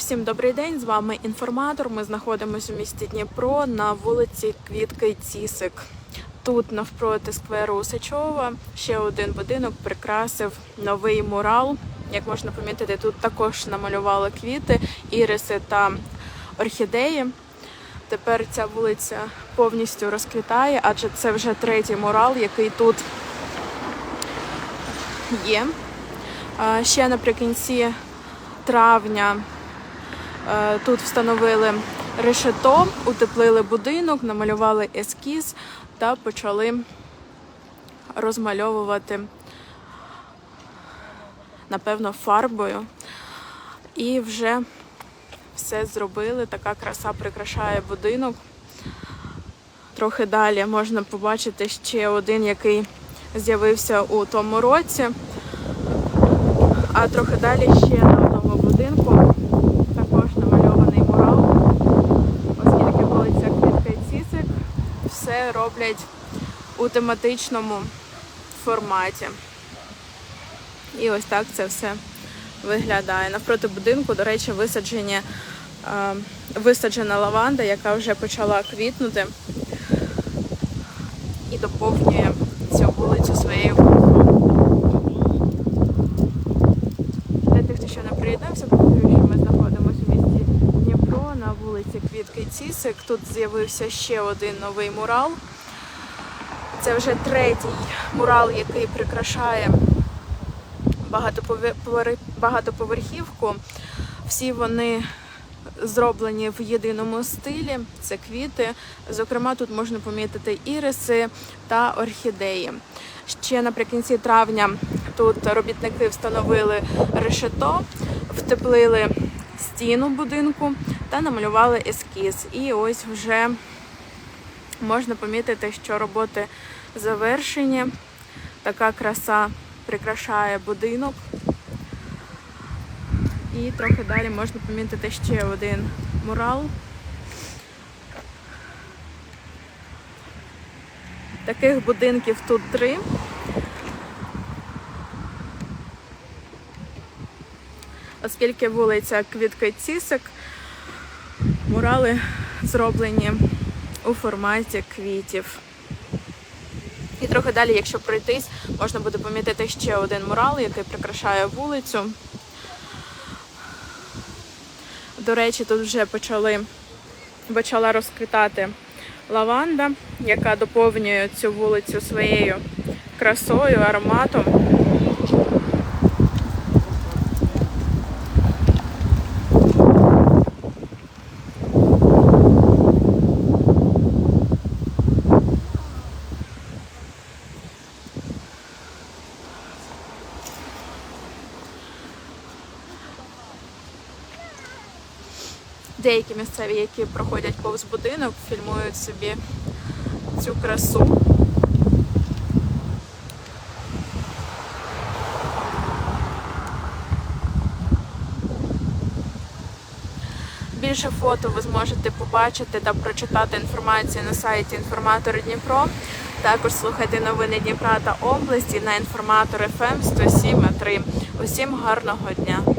Усім добрий день! З вами інформатор. Ми знаходимося у місті Дніпро на вулиці Квітки Цісик. Тут навпроти скверу Усачова ще один будинок прикрасив новий мурал. Як можна помітити, тут також намалювали квіти, іриси та орхідеї. Тепер ця вулиця повністю розквітає, адже це вже третій мурал, який тут є. Ще наприкінці травня тут встановили решето, утеплили будинок, намалювали ескіз та почали розмальовувати, напевно, фарбою. І вже все зробили. Така краса прикрашає будинок. Трохи далі можна побачити ще один, який з'явився у тому році. А трохи далі ще на одному будинку також намальований мурал, оскільки вулиця Квітка і Цісик роблять у тематичному форматі. І ось так це все виглядає. Навпроти будинку, до речі, висаджені, е, висаджена лаванда, яка вже почала квітнути і доповнює цю вулицю своєю Для тих, хто ще не приєднався, повторюю, що ми знаходимося у місті Дніпро на вулиці Квітки Цісик. Тут з'явився ще один новий мурал. Це вже третій мурал, який прикрашає багатопове- багатоповерхівку. Всі вони зроблені в єдиному стилі. Це квіти. Зокрема, тут можна помітити іриси та орхідеї. Ще наприкінці травня тут робітники встановили решето, втеплили стіну будинку та намалювали ескіз. І ось вже можна помітити, що роботи завершені. Така краса прикрашає будинок. І трохи далі можна помітити ще один мурал. Таких будинків тут три. Оскільки вулиця Квітка Цісик, мурали зроблені у форматі квітів. І трохи далі, якщо пройтись, можна буде помітити ще один мурал, який прикрашає вулицю. До речі, тут вже почали, почала розквітати лаванда, яка доповнює цю вулицю своєю красою, ароматом. Деякі місцеві, які проходять повз будинок, фільмують собі цю красу. Більше фото ви зможете побачити та прочитати інформацію на сайті Інформатор Дніпро. Також слухайте новини Дніпра та області на інформатор ФМ 107.3. Усім гарного дня!